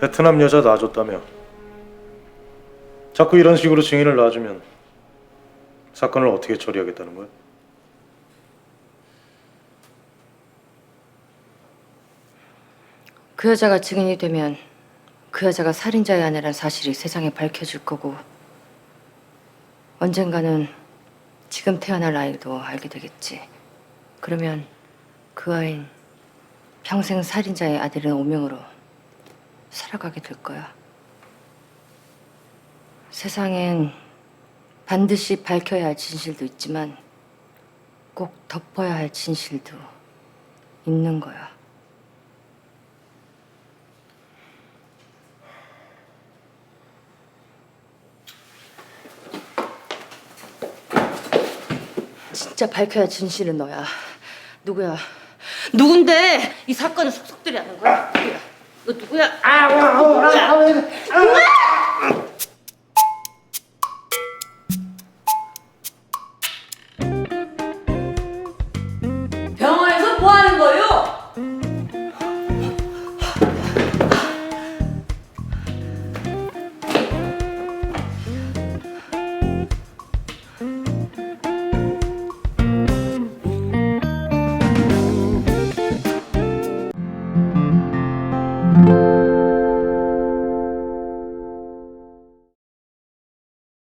베트남 여자 놔줬다며. 자꾸 이런 식으로 증인을 놔주면 사건을 어떻게 처리하겠다는 거야? 그 여자가 증인이 되면 그 여자가 살인자의 아내란 사실이 세상에 밝혀질 거고 언젠가는 지금 태어날 아이도 알게 되겠지. 그러면 그 아이는 평생 살인자의 아들은 오명으로 살아가게 될 거야. 세상엔 반드시 밝혀야 할 진실도 있지만 꼭 덮어야 할 진실도 있는 거야. 진짜 밝혀야 할 진실은 너야. 누구야? 누군데 이 사건을 속속들이 하는 거야? 누구야? 너 누구야? 아, 누구야? 누구야?